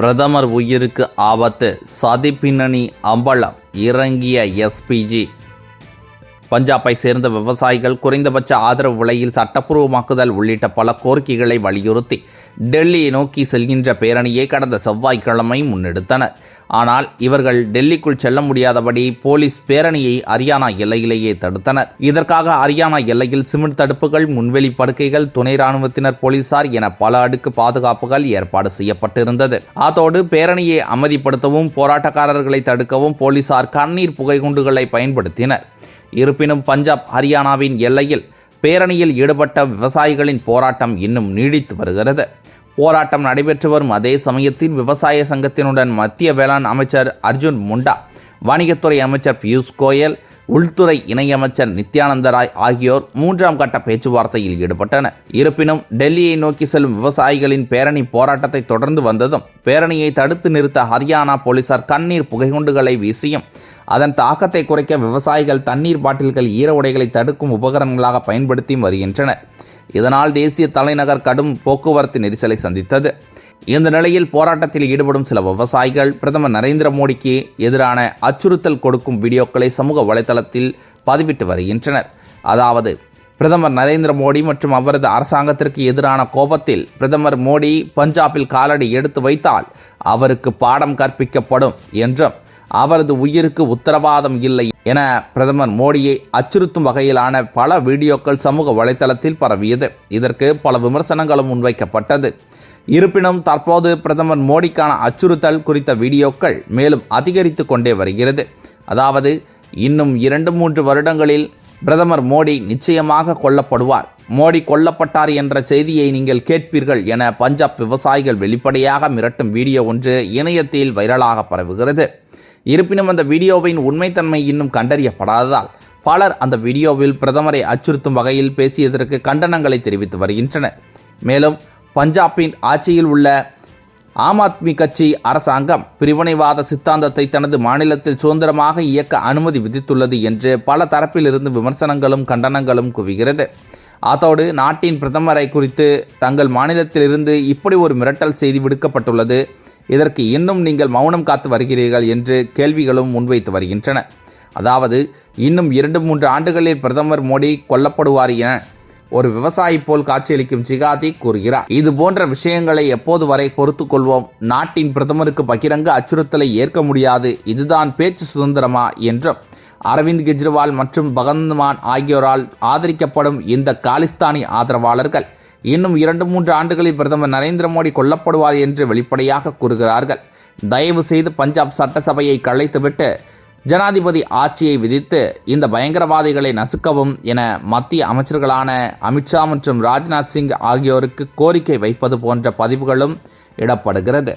பிரதமர் உயிருக்கு ஆபத்து சதி பின்னணி அம்பலம் இறங்கிய எஸ்பிஜி பஞ்சாபை சேர்ந்த விவசாயிகள் குறைந்தபட்ச ஆதரவு விலையில் சட்டப்பூர்வமாக்குதல் உள்ளிட்ட பல கோரிக்கைகளை வலியுறுத்தி டெல்லியை நோக்கி செல்கின்ற பேரணியை கடந்த செவ்வாய்க்கிழமை முன்னெடுத்தனர். ஆனால் இவர்கள் டெல்லிக்குள் செல்ல முடியாதபடி போலீஸ் பேரணியை ஹரியானா எல்லையிலேயே தடுத்தனர். இதற்காக ஹரியானா எல்லையில் சிமெண்ட் தடுப்புகள் முன்வெளி படுக்கைகள் துணை ராணுவத்தினர் போலீசார் என பல அடுக்கு பாதுகாப்புகள் ஏற்பாடு செய்யப்பட்டிருந்தது. அதோடு பேரணியை அமைதிப்படுத்தவும் போராட்டக்காரர்களை தடுக்கவும் போலீசார் கண்ணீர் புகைகுண்டுகளை பயன்படுத்தினர். இருப்பினும் பஞ்சாப் ஹரியானாவின் எல்லையில் பேரணியில் ஈடுபட்ட விவசாயிகளின் போராட்டம் இன்னும் நீடித்து வருகிறது. போராட்டம் நடைபெற்று வரும் அதே சமயத்தில் விவசாய சங்கத்தினுடன் மத்திய வேளாண் அமைச்சர் அர்ஜுன் முண்டா வணிகத்துறை அமைச்சர் பியூஷ் கோயல் உள்துறை இணையமைச்சர் நித்யானந்த ராய் ஆகியோர் மூன்றாம் கட்ட பேச்சுவார்த்தையில் ஈடுபட்டனர். இருப்பினும் டெல்லியை நோக்கி செல்லும் விவசாயிகளின் பேரணி போராட்டத்தை தொடர்ந்து வந்ததும் பேரணியை தடுத்து நிறுத்த ஹரியானா போலீசார் கண்ணீர் புகைகுண்டுகளை வீசியும் அதன் தாக்கத்தை குறைக்க விவசாயிகள் தண்ணீர் பாட்டில்கள் ஈர உடைகளை தடுக்கும் உபகரணங்களாக பயன்படுத்தி வருகின்றனர். இதனால் தேசிய தலைநகர் கடும் போக்குவரத்து நெரிசலை சந்தித்தது. இந்த நிலையில் போராட்டத்தில் ஈடுபடும் சில விவசாயிகள் பிரதமர் நரேந்திர மோடிக்கு எதிரான அச்சுறுத்தல் கொடுக்கும் வீடியோக்களை சமூக வலைதளத்தில் பதிவிட்டு வருகின்றனர். அதாவது பிரதமர் நரேந்திர மோடி மற்றும் அவரது அரசாங்கத்திற்கு எதிரான கோபத்தில் பிரதமர் மோடி பஞ்சாபில் காலடி எடுத்து வைத்தால் அவருக்கு பாடம் கற்பிக்கப்படும் என்றும் அவரது உயிருக்கு உத்தரவாதம் இல்லை என பிரதமர் மோடியை அச்சுறுத்தும் வகையிலான பல வீடியோக்கள் சமூக வலைதளத்தில் பரவியது. இதற்கு பல விமர்சனங்களும் முன்வைக்கப்பட்டது. இருப்பினும் தற்போது பிரதமர் மோடிக்கான அச்சுறுத்தல் குறித்த வீடியோக்கள் மேலும் அதிகரித்து கொண்டே வருகிறது. அதாவது இன்னும் இரண்டு மூன்று வருடங்களில் பிரதமர் மோடி நிச்சயமாக கொல்லப்படுவார். மோடி கொல்லப்பட்டார் என்ற செய்தியை நீங்கள் கேட்பீர்கள் என பஞ்சாப் விவசாயிகள் வெளிப்படையாக மிரட்டும் வீடியோ ஒன்று இணையத்தில் வைரலாக பரவுகிறது. இருப்பினும் அந்த வீடியோவின் உண்மைத்தன்மை இன்னும் கண்டறியப்படாததால் பலர் அந்த வீடியோவில் பிரதமரை அச்சுறுத்தும் வகையில் பேசியதற்கு கண்டனங்களை தெரிவித்து வருகின்றனர். மேலும் பஞ்சாபின் ஆட்சியில் உள்ள ஆம் ஆத்மி கட்சி அரசாங்கம் பிரிவினைவாத சித்தாந்தத்தை தனது மாநிலத்தில் சுதந்திரமாக இயக்க அனுமதி விதித்துள்ளது என்று பல தரப்பிலிருந்து விமர்சனங்களும் கண்டனங்களும் குவிகிறது. அதோடு நாட்டின் பிரதமரை குறித்து தங்கள் மாநிலத்திலிருந்து இப்படி ஒரு மிரட்டல் செய்தி விடுக்கப்பட்டுள்ளது. இதற்கு இன்னும் நீங்கள் மௌனம் காத்து வருகிறீர்கள் என்று கேள்விகளும் முன்வைத்து வருகின்றன. அதாவது இன்னும் இரண்டு மூன்று ஆண்டுகளில் பிரதமர் மோடி கொல்லப்படுவார் என ஒரு விவசாயி போல் காட்சியளிக்கும் சிகாதி கூறுகிறார். இது போன்ற விஷயங்களை எப்போது வரை பொறுத்துக் கொள்வோம்? நாட்டின் பிரதமருக்கு பகிரங்க அச்சுறுத்தலை ஏற்க முடியாது. இதுதான் பேச்சு சுதந்திரமா என்றும் அரவிந்த் கெஜ்ரிவால் மற்றும் பகந்த்மான் ஆகியோரால் ஆதரிக்கப்படும் இந்த காலிஸ்தானி ஆதரவாளர்கள் இன்னும் இரண்டு மூன்று ஆண்டுகளில் பிரதமர் நரேந்திர மோடி கொல்லப்படுவார் என்று வெளிப்படையாக கூறுகிறார்கள். தயவு செய்து பஞ்சாப் சட்டசபையை கலைத்துவிட்டு ஜனாதிபதி ஆட்சியை விதித்து இந்த பயங்கரவாதிகளை நசுக்கவும் என மத்திய அமைச்சர்களான அமித்ஷா மற்றும் ராஜ்நாத் சிங் ஆகியோருக்கு கோரிக்கை வைப்பது போன்ற பதிவுகளும் இடப்படுகிறது.